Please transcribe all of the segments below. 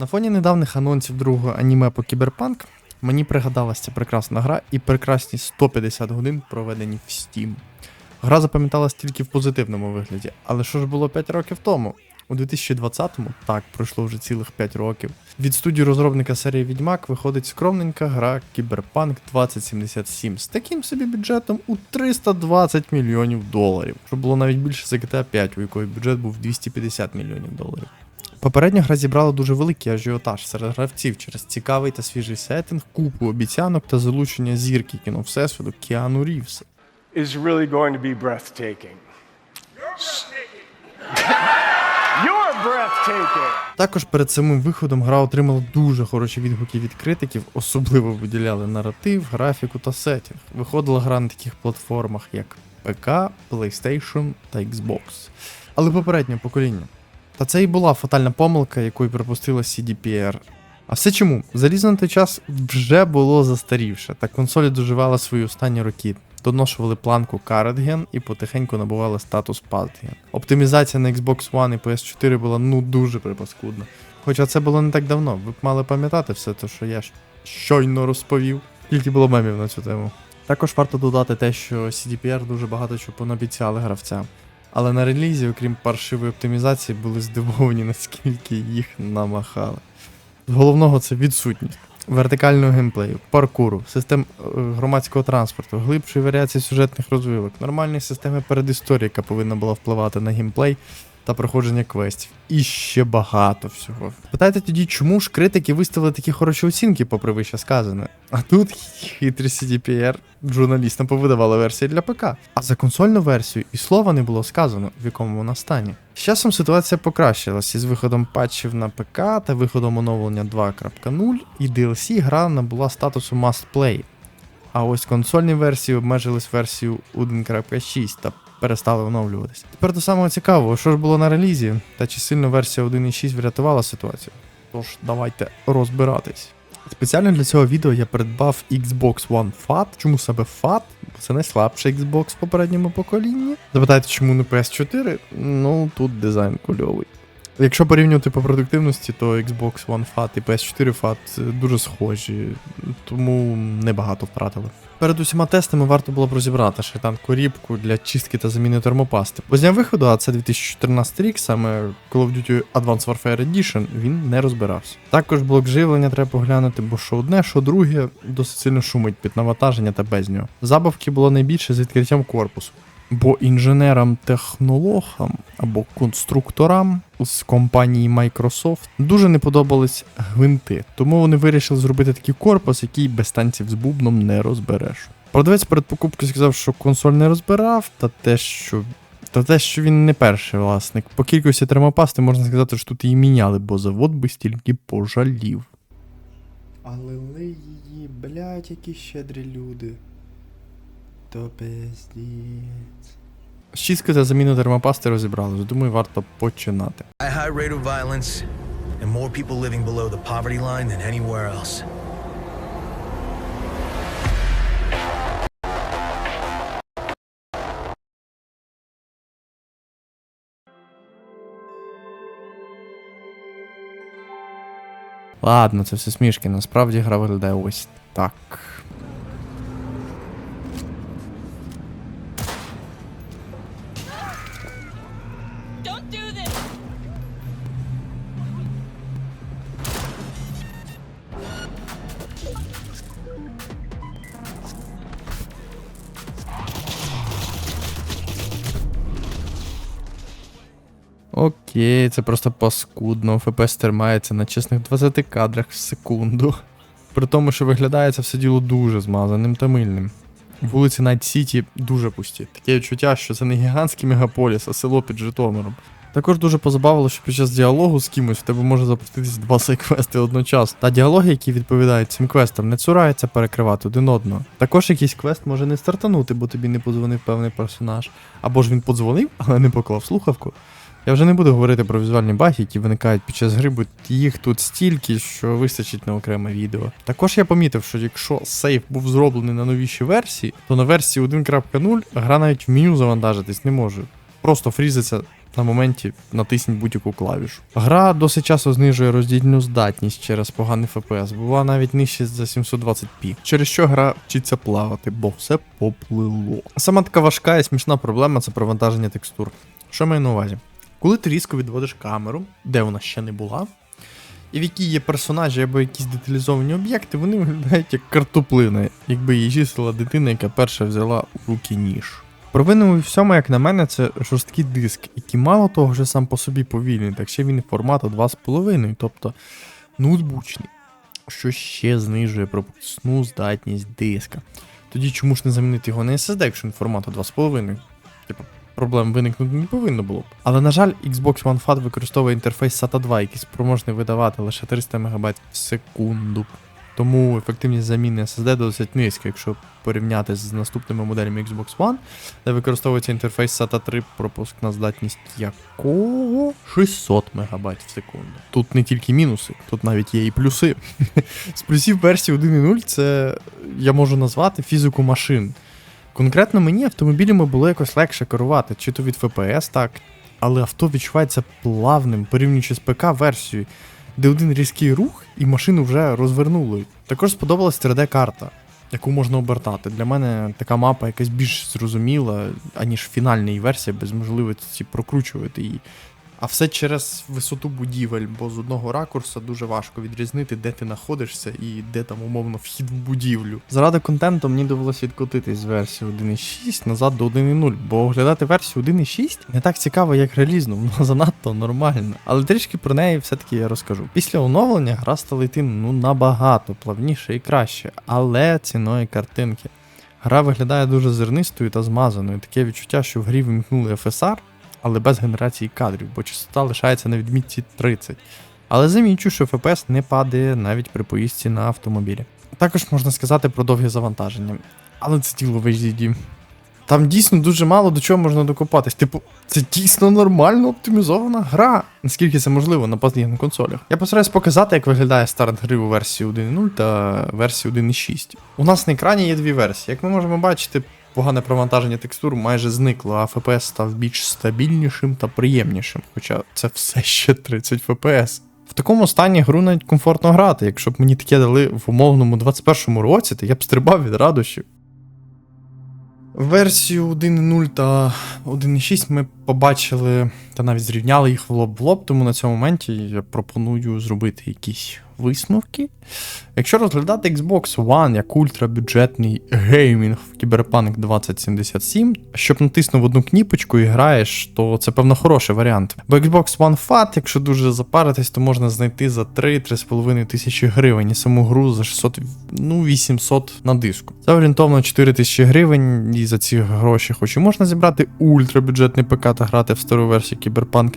На фоні недавніх анонсів другого аніме по кіберпанк мені пригадалася прекрасна гра і прекрасні 150 годин проведені в Steam. Гра запам'яталась тільки в позитивному вигляді, але що ж було 5 років тому? У 2020-му, так, пройшло вже цілих 5 років. Від студії розробника серії Відьмак виходить скромненька гра Cyberpunk 2077 з таким собі бюджетом у 320 мільйонів доларів, що було навіть більше за GTA 5, у якої бюджет був 250 мільйонів доларів. Попередня гра зібрала дуже великий ажіотаж серед гравців через цікавий та свіжий сеттинг, купу обіцянок та залучення зірки кіно Всесвіту Кіану Рівса. is really going to be breathtaking. You're breathtaking. Також перед самим виходом гра отримала дуже хороші відгуки від критиків, особливо виділяли наратив, графіку та сеттинг. Виходила гра на таких платформах, як ПК, PlayStation та Xbox. Але попереднє покоління. Та це і була фатальна помилка, якою припустила CDPR. А все чому? Залізо на той час вже було застарівше, та консолі доживала свої останні роки. Доношували планку Current і потихеньку набували статус Past Оптимізація на Xbox One і PS4 була ну дуже припаскудна. Хоча це було не так давно, ви б мали пам'ятати все те, що я щойно розповів. Скільки було мемів на цю тему. Також варто додати те, що CDPR дуже багато чого понабіцяли гравцям. Але на релізі, окрім паршивої оптимізації, були здивовані, наскільки їх намахали. З головного це відсутність вертикального геймплею, паркуру, систем е, громадського транспорту, глибшої варіації сюжетних розвивок, нормальної системи передісторії, яка повинна була впливати на геймплей та проходження квестів. І ще багато всього. Питайте тоді, чому ж критики виставили такі хороші оцінки, попри вище сказане. А тут хитрі CDPR журналістам повидавали версії для ПК. А за консольну версію і слова не було сказано, в якому вона стані. З часом ситуація покращилась із виходом патчів на ПК та виходом оновлення 2.0, і DLC гра набула статусу Must Play. А ось консольні версії обмежились версією 1.6 та перестали оновлюватися. Тепер до самого цікавого, що ж було на релізі, та чи сильно версія 1.6 врятувала ситуацію. Тож давайте розбиратись. Спеціально для цього відео я придбав Xbox One Fat. Чому саме Fat? Бо це найслабший Xbox в попередньому поколінні. Запитайте, чому не PS4? Ну тут дизайн кульовий. Якщо порівнювати по продуктивності, то Xbox One Fat і PS4 Fat дуже схожі, тому небагато втратили. Перед усіма тестами варто було б розібрати шайтан корібку для чистки та заміни термопасти. Бо з дня виходу, а це 2014 рік, саме Call of Duty Advanced Warfare Edition, він не розбирався. Також блок живлення треба поглянути, бо що одне, що друге досить сильно шумить під навантаження та без нього. Забавки було найбільше з відкриттям корпусу. Бо інженерам-технологам або конструкторам з компанії Microsoft дуже не подобались гвинти, тому вони вирішили зробити такий корпус, який без танців з бубном не розбереш. Продавець перед покупкою сказав, що консоль не розбирав, та те, що. Та те, що він не перший власник. По кількості термопасти можна сказати, що тут її міняли, бо завод би стільки пожалів. Але її, блять, які щедрі люди. То пиздець. Щітки та заміну термопасти розібрали, думаю, варто починати. A high rate of violence and more people living below the poverty line than anywhere else. Ладно, це все смішки, насправді гра виглядає ось так. Окей, це просто паскудно. ФПС тримається на чесних 20 кадрах в секунду. При тому, що виглядає це все діло дуже змазаним та мильним. Вулиці Найт Сіті дуже пусті. Таке відчуття, що це не гігантський мегаполіс, а село під Житомиром. Також дуже позабавило, що під час діалогу з кимось в тебе може запуститись два сайквести одночасно. Та діалоги, які відповідають цим квестам, не цураються перекривати один одного. Також якийсь квест може не стартанути, бо тобі не подзвонив певний персонаж. Або ж він подзвонив, але не поклав слухавку. Я вже не буду говорити про візуальні баги, які виникають під час гри, бо їх тут стільки, що вистачить на окреме відео. Також я помітив, що якщо сейф був зроблений на новішій версії, то на версії 1.0 гра навіть в меню завантажитись не може. Просто фрізиться на моменті натисніть будь-яку клавішу. Гра досить часто знижує роздільну здатність через поганий FPS, бува навіть нижче за 720p, через що гра вчиться плавати, бо все поплило. Сама така важка і смішна проблема це провантаження текстур. Що маю на увазі? Коли ти різко відводиш камеру, де вона ще не була, і в якій є персонажі або якісь деталізовані об'єкти, вони виглядають як картоплина, якби її чистила дитина, яка перша взяла у руки ніж. Провиною у всьому, як на мене, це жорсткий диск, який мало того, що сам по собі повільний, так ще він формату 2,5, тобто ноутбучний, що ще знижує пропускну здатність диска. Тоді чому ж не замінити його на SSD, якщо він формату 2,5? Типу, проблем виникнути не повинно було б. Але на жаль, Xbox One Fat використовує інтерфейс SATA 2, який спроможний видавати лише 300 МБ в секунду. Тому ефективність заміни SSD досить низька, якщо порівняти з наступними моделями Xbox One, де використовується інтерфейс SATA 3, пропускна здатність якого 600 МБ в секунду. Тут не тільки мінуси, тут навіть є і плюси. З плюсів версії 1.0 це я можу назвати фізику машин. Конкретно мені автомобілями було якось легше керувати, чи то від FPS так, але авто відчувається плавним, порівнюючи з ПК-версією, де один різкий рух і машину вже розвернули. Також сподобалась 3D-карта, яку можна обертати. Для мене така мапа якась більш зрозуміла, аніж фінальна версія, без можливості прокручувати її. А все через висоту будівель, бо з одного ракурса дуже важко відрізнити, де ти знаходишся і де там умовно вхід в будівлю. Заради контенту мені довелося відкотитись з версії 1.6 назад до 1.0, бо оглядати версію 1.6 не так цікаво, як релізну, воно занадто нормально. Але трішки про неї все-таки я розкажу. Після оновлення гра стала йти ну набагато плавніше і краще, але ціною картинки. Гра виглядає дуже зернистою та змазаною. Таке відчуття, що в грі вимкнули FSR, але без генерації кадрів, бо частота лишається на відмітці 30. Але замічу, що FPS не падає навіть при поїздці на автомобілі. Також можна сказати про довгі завантаження. Але це діло в HDD. Там дійсно дуже мало до чого можна докопатись. Типу, це дійсно нормально оптимізована гра, наскільки це можливо на пазніх консолях. Я постараюсь показати, як виглядає старт гри у версії 1.0 та версії 1.6. У нас на екрані є дві версії. Як ми можемо бачити, погане провантаження текстур майже зникло, а FPS став більш стабільнішим та приємнішим, хоча це все ще 30 FPS. В такому стані гру навіть комфортно грати. Якщо б мені таке дали в умовному 21-му році, то я б стрибав від радощів. Версію 1.0 та 1.6 ми побачили та навіть зрівняли їх в лоб в лоб, тому на цьому моменті я пропоную зробити якісь висновки. Якщо розглядати Xbox One як ультрабюджетний геймінг в Cyberpunk 2077, щоб натиснув одну кніпочку і граєш, то це певно хороший варіант. Бо Xbox One Fat, якщо дуже запаритись, то можна знайти за 3-3,5 тисячі гривень і саму гру за 600, ну 800 на диску. Це орієнтовно 4 тисячі гривень, і за ці гроші хоч і можна зібрати ультрабюджетний ПК та грати в стару версію Cyberpunk,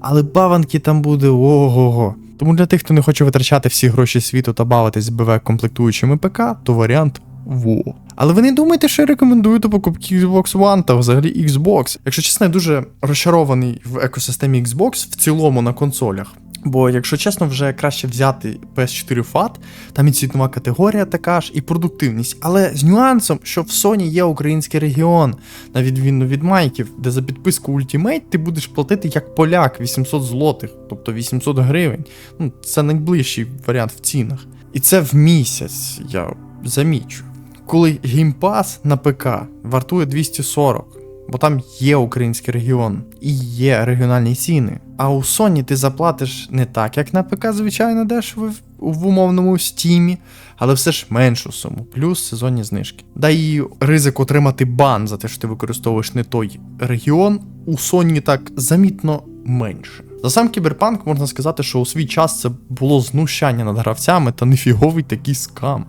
але баванки там буде ого-го. Тому для тих, хто не хоче витрачати всі гроші світу та бавитись з БВ комплектуючими ПК, то варіант во. Але ви не думайте, що я рекомендую до покупки Xbox One та взагалі Xbox. Якщо чесно, я дуже розчарований в екосистемі Xbox в цілому на консолях. Бо, якщо чесно, вже краще взяти PS4 FAT, там і цінова категорія така ж, і продуктивність. Але з нюансом, що в Sony є український регіон, на відміну від майків, де за підписку Ultimate ти будеш платити як поляк 800 злотих, тобто 800 гривень. Ну, це найближчий варіант в цінах. І це в місяць, я замічу. Коли геймпас на ПК вартує 240 бо там є український регіон і є регіональні ціни. А у Sony ти заплатиш не так, як на ПК, звичайно, дешево в, умовному стімі, але все ж меншу суму, плюс сезонні знижки. Да і ризик отримати бан за те, що ти використовуєш не той регіон, у Sony так замітно менше. За сам кіберпанк можна сказати, що у свій час це було знущання над гравцями та нефіговий такий скам.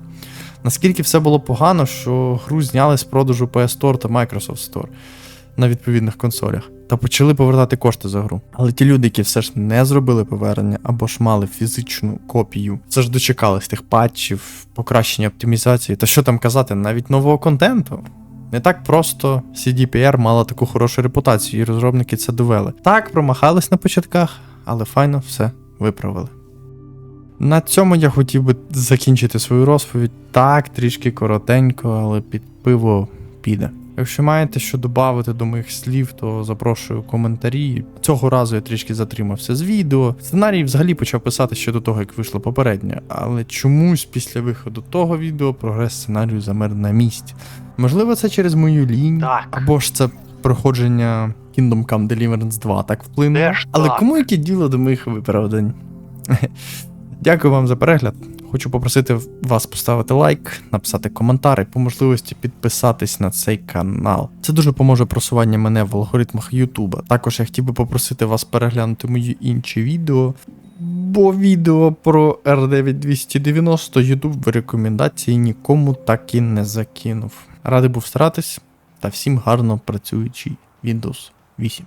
Наскільки все було погано, що гру зняли з продажу PS Store та Microsoft Store на відповідних консолях та почали повертати кошти за гру. Але ті люди, які все ж не зробили повернення або ж мали фізичну копію, все ж дочекались тих патчів, покращення оптимізації, та що там казати, навіть нового контенту. Не так просто CDPR мала таку хорошу репутацію, і розробники це довели. Так, промахались на початках, але файно все виправили. На цьому я хотів би закінчити свою розповідь. Так, трішки коротенько, але під пиво піде. Якщо маєте що додати до моїх слів, то запрошую коментарі. Цього разу я трішки затримався з відео. Сценарій взагалі почав писати ще до того, як вийшло попереднє, але чомусь після виходу того відео прогрес сценарію замер на місці. Можливо, це через мою лінь, Так. або ж це проходження Kingdom Come Deliverance 2 так вплинуло. Але так? кому яке діло до моїх виправдань? Дякую вам за перегляд. Хочу попросити вас поставити лайк, написати коментар і по можливості підписатись на цей канал. Це дуже поможе просуванню мене в алгоритмах Ютуба. Також я хотів би попросити вас переглянути мої інші відео. Бо відео про R9 290 YouTube в рекомендації нікому так і не закинув. Радий був старатись, та всім гарно працюючий Windows 8.